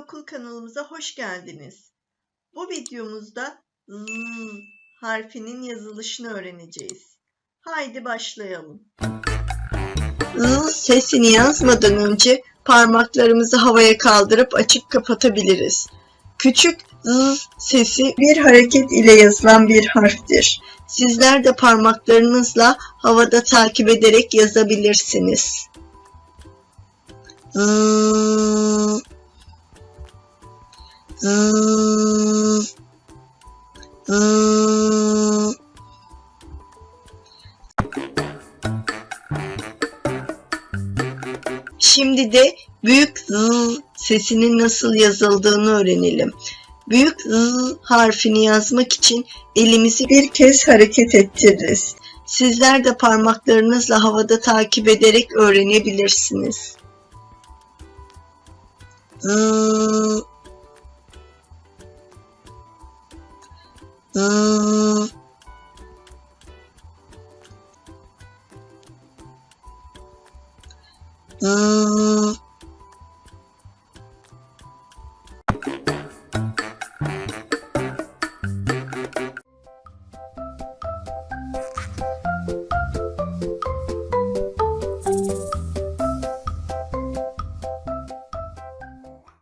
Okul kanalımıza hoş geldiniz. Bu videomuzda Z harfinin yazılışını öğreneceğiz. Haydi başlayalım. Z sesini yazmadan önce parmaklarımızı havaya kaldırıp açıp kapatabiliriz. Küçük z sesi bir hareket ile yazılan bir harftir. Sizler de parmaklarınızla havada takip ederek yazabilirsiniz. Z Şimdi de büyük Z sesinin nasıl yazıldığını öğrenelim. Büyük Z harfini yazmak için elimizi bir kez hareket ettiririz. Sizler de parmaklarınızla havada takip ederek öğrenebilirsiniz. Z Z Z